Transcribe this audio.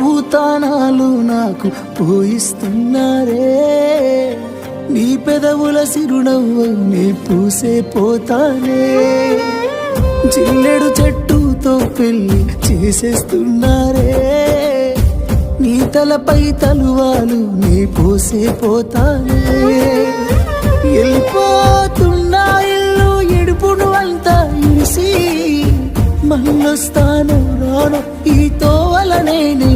పూతానాలు నాకు పోయిస్తున్నారే. నీ పెదవుల సిరునవ్వు నీ పూసే పోతానే. జిల్లెడు చెట్టుతో పెళ్ళి చేసేస్తున్నారే. నీ తలపై తలువాలు నీ పోసే పోతానే. వెళ్ళిపోతున్నా ఇల్లు ఎడుపును అంతా ఇడిసి మళ్ళొస్తాను రాను ఈ తోవలనే నే